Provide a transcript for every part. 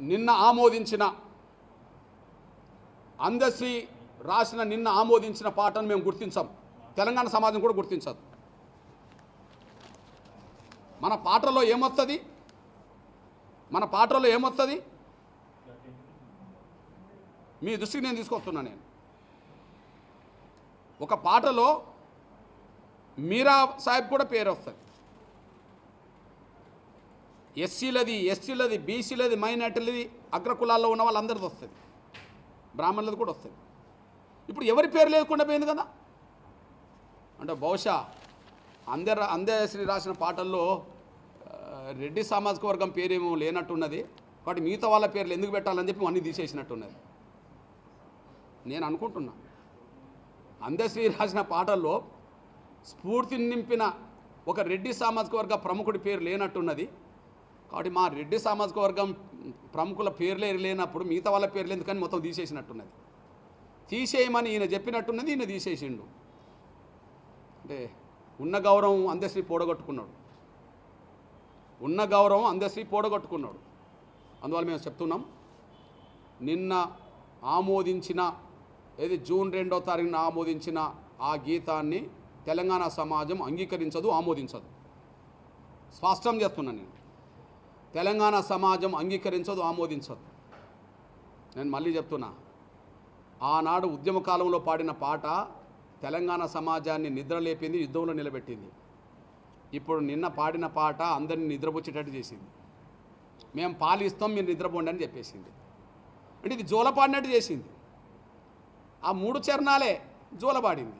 నిన్న ఆమోదించిన అందశ్రీ రాసిన నిన్న ఆమోదించిన పాటను మేము గుర్తించాం. తెలంగాణ సమాజం కూడా గుర్తించదు. మన పాటలో ఏమొస్తుంది మన పాటలో ఏమొస్తుంది మీ దృష్టికి నేను తీసుకొస్తున్నా నేను. ఒక పాటలో మీరా సాహెబ్ కూడా పేరు వస్తుంది ఎస్సీలది ఎస్సీలది బీసీలది మైనార్టీలది అగ్రకులాల్లో ఉన్న వాళ్ళందరిది వస్తుంది. బ్రాహ్మణులది కూడా వస్తుంది. ఇప్పుడు ఎవరి పేరు లేకుండా పోయింది కదా? అంటే బహుశా అందర అందశ్రీ రాసిన పాటల్లో రెడ్డి సామాజిక వర్గం పేరేమో లేనట్టున్నది. వాటి మిగతా వాళ్ళ పేర్లు ఎందుకు పెట్టాలని చెప్పి అన్నీ తీసేసినట్టున్నది. నేను అనుకుంటున్నా. అందశ్రీ రాసిన పాటల్లో స్ఫూర్తిని నింపిన ఒక రెడ్డి సామాజిక వర్గ ప్రముఖుడి పేరు లేనట్టున్నది. కాబట్టి మా రెడ్డి సామాజిక వర్గం ప్రముఖుల పేర్లే లేనప్పుడు మిగతా వాళ్ళ పేర్లు ఎందుకని మొత్తం తీసేసినట్టున్నది. తీసేయమని ఈయన చెప్పినట్టున్నది ఈయన తీసేసిండు. అంటే ఉన్న గౌరవం అందశ్రీ పోడగొట్టుకున్నాడు. ఉన్న గౌరవం అందశ్రీ పోడగొట్టుకున్నాడు. అందువల్ల మేము చెప్తున్నాం నిన్న ఆమోదించిన ఏది జూన్ రెండో తారీఖున ఆమోదించిన ఆ గీతాన్ని తెలంగాణ సమాజం అంగీకరించదు ఆమోదించదు. స్పష్టం చేస్తున్నాను నేను. తెలంగాణ సమాజం అంగీకరించదు ఆమోదించదు. నేను మళ్ళీ చెప్తున్నా ఆనాడు ఉద్యమ కాలంలో పాడిన పాట తెలంగాణ సమాజాన్ని నిద్రలేపింది యుద్ధంలో నిలబెట్టింది. ఇప్పుడు నిన్న పాడిన పాట అందరిని నిద్రపుచ్చేటట్టు చేసింది. మేము పాలిస్తాం మీరు నిద్రపోండి అని చెప్పేసింది. అంటే ఇది జోల పాడినట్టు చేసింది. ఆ మూడు చరణాలే జోల పాడింది.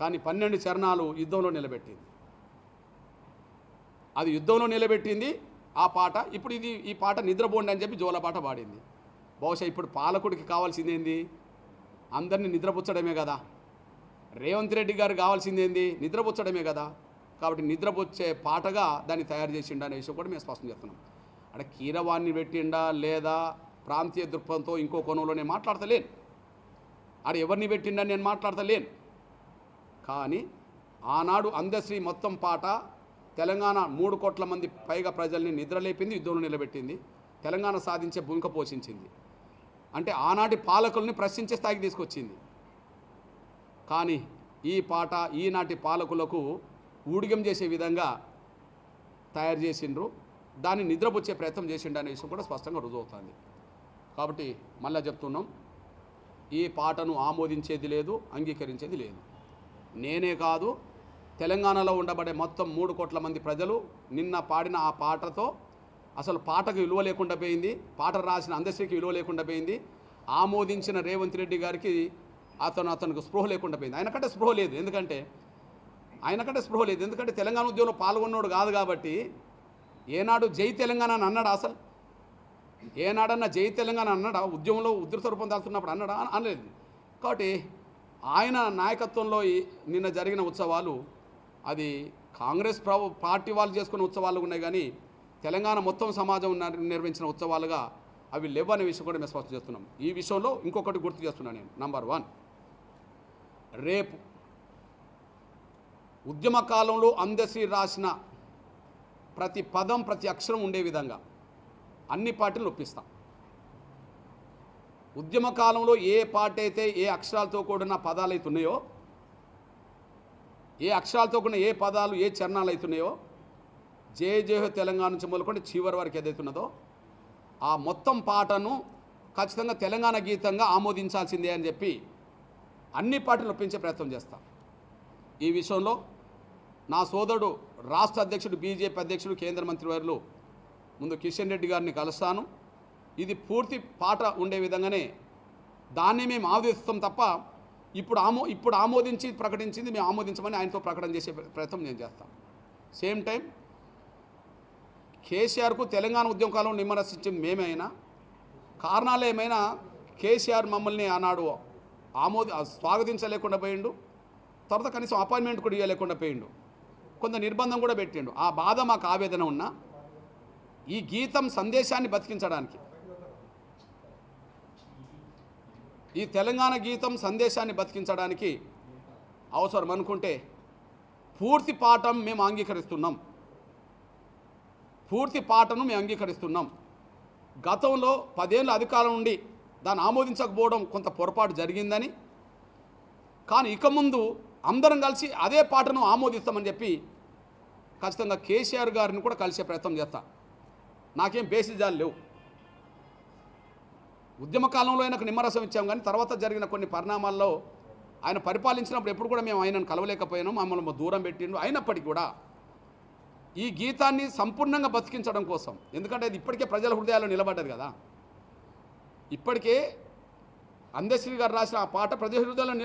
కానీ పన్నెండు చరణాలు యుద్ధంలో నిలబెట్టింది. అది యుద్ధంలో నిలబెట్టింది ఆ పాట ఇప్పుడు ఇది ఈ పాట నిద్రపోండి అని చెప్పి జోల పాట పాడింది. బహుశా ఇప్పుడు పాలకుడికి కావాల్సింది ఏంది? అందరినీ నిద్రపుచ్చడమే కదా. రేవంత్ రెడ్డి గారు కావాల్సింది ఏంది? నిద్రపుచ్చడమే కదా. కాబట్టి నిద్రపుచ్చే పాటగా దాన్ని తయారు చేసిండా అనే విషయం కూడా మేము స్పష్టం చేస్తున్నాం. అంటే కీరవాణ్ణి పెట్టిండా లేదా ప్రాంతీయ దృక్పథంతో ఇంకో కోణంలో నేను మాట్లాడతలేను. ఆడ ఎవరిని పెట్టిండని నేను మాట్లాడతలేను. కానీ ఆనాడు అందశ్రీ మొత్తం పాట తెలంగాణ మూడు కోట్ల మంది పైగా ప్రజల్ని నిద్రలేపింది యుద్ధంలో నిలబెట్టింది. తెలంగాణ సాధించే భూమిక పోషించింది. అంటే ఆనాటి పాలకుల్ని ప్రశ్నించే స్థాయికి తీసుకొచ్చింది. కానీ ఈ పాట ఈనాటి పాలకులకు ఊడిగం చేసే విధంగా తయారు చేసిండ్రు. దాన్ని నిద్రపుచ్చే ప్రయత్నం చేసిండు అనే విషయం కూడా స్పష్టంగా రుజువుతుంది కాబట్టి మళ్ళీ చెప్తున్నాం ఈ పాటను ఆమోదించేది లేదు అంగీకరించేది లేదు. నేనే కాదు తెలంగాణలో ఉండబడే మొత్తం మూడు కోట్ల మంది ప్రజలు నిన్న పాడిన ఆ పాటతో అసలు పాటకు విలువ లేకుండా పోయింది. పాట రాసిన అందశ్రీకి విలువ లేకుండా పోయింది. ఆమోదించిన రేవంత్ రెడ్డి గారికి అతను అతనికి స్పృహ లేకుండా పోయింది. ఆయనకంటే స్పృహ లేదు. ఎందుకంటే ఆయనకంటే స్పృహ లేదు. ఎందుకంటే తెలంగాణ ఉద్యమంలో పాల్గొన్నోడు కాదు కాబట్టి ఏనాడు జై తెలంగాణ అని అన్నాడు అసలు? ఏనాడన్నా జై తెలంగాణ అన్నాడా? ఉద్యమంలో ఉధృత రూపం దాల్తున్నప్పుడు అన్నాడా? అనలేదు. కాబట్టి ఆయన నాయకత్వంలో నిన్న జరిగిన ఉత్సవాలు అది కాంగ్రెస్ ప్రభు పార్టీ వాళ్ళు చేసుకున్న ఉత్సవాలు ఉన్నాయి కానీ తెలంగాణ మొత్తం సమాజం నర్- నిర్వహించిన ఉత్సవాలుగా అవి లేవనే అనే విషయం కూడా మేము స్పష్టం చేస్తున్నాం. ఈ విషయంలో ఇంకొకటి గుర్తు చేస్తున్నాను నేను. నంబర్ వన్ రేపు ఉద్యమ కాలంలో అందశ్రీ రాసిన ప్రతి పదం ప్రతి అక్షరం ఉండే విధంగా అన్ని పార్టీలు ఒప్పిస్తాం. ఉద్యమ కాలంలో ఏ పార్టీ అయితే ఏ అక్షరాలతో కూడిన పదాలు అయితే ఉన్నాయో ఏ అక్షరాలతో కూడిన ఏ పదాలు ఏ చరణాలు అవుతున్నాయో జయ జయహో తెలంగాణ నుంచి మొదలుకొని చివరి వరకు ఏదైతున్నదో ఆ మొత్తం పాటను ఖచ్చితంగా తెలంగాణ గీతంగా ఆమోదించాల్సిందే అని చెప్పి అన్ని పార్టీలు ఒప్పించే ప్రయత్నం చేస్తాం. ఈ విషయంలో నా సోదరుడు రాష్ట్ర అధ్యక్షుడు బీజేపీ అధ్యక్షుడు కేంద్ర మంత్రి వారిలో ముందు కిషన్ రెడ్డి గారిని కలుస్తాను. ఇది పూర్తి పాట ఉండే విధంగానే దాన్ని మేము ఆమోదిస్తాం తప్ప ఇప్పుడు ఆమో ఇప్పుడు ఆమోదించి ప్రకటించింది మేము ఆమోదించమని ఆయనతో ప్రకటన చేసే ప్రయత్నం నేను చేస్తాను. సేమ్ టైం కేసీఆర్కు తెలంగాణ ఉద్యమ కాలంలో మేమైనా కారణాలు ఏమైనా కేసీఆర్ మమ్మల్ని ఆనాడు ఆమోద స్వాగతించలేకుండా పోయిండు తర్వాత కనీసం అపాయింట్మెంట్ కూడా ఇవ్వలేకుండా పోయిండు. కొంత నిర్బంధం కూడా పెట్టిండు. ఆ బాధ మాకు ఆవేదన ఉన్నా ఈ గీతం సందేశాన్ని బతికించడానికి ఈ తెలంగాణ గీతం సందేశాన్ని బతికించడానికి అవసరం అనుకుంటే పూర్తి పాఠం మేము అంగీకరిస్తున్నాం. పూర్తి పాటను మేము అంగీకరిస్తున్నాం. గతంలో పదేళ్ళ అధికారం ఉండి దాన్ని ఆమోదించకపోవడం కొంత పొరపాటు జరిగిందని కానీ ఇక ముందు అందరం కలిసి అదే పాటను ఆమోదిస్తామని చెప్పి ఖచ్చితంగా కేసీఆర్ గారిని కూడా కలిసే ప్రయత్నం చేస్తా. నాకేం బేసిజాలు లేవు. ఉద్యమ కాలంలో ఆయనకు నిమ్మరసం ఇచ్చాం కానీ తర్వాత జరిగిన కొన్ని పరిణామాల్లో ఆయన పరిపాలించినప్పుడు ఎప్పుడు కూడా మేము ఆయనను కలవలేకపోయాము మమ్మల్ని దూరం పెట్టిండు. అయినప్పటికీ కూడా ఈ గీతాన్ని సంపూర్ణంగా బతికించడం కోసం. ఎందుకంటే అది ఇప్పటికే ప్రజల హృదయాల్లో నిలబడ్డది కదా. ఇప్పటికే అందశ్రీ గారు రాసిన ఆ పాట ప్రజల హృదయాల్లో నిల